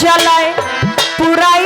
জ্বালায় পুরাই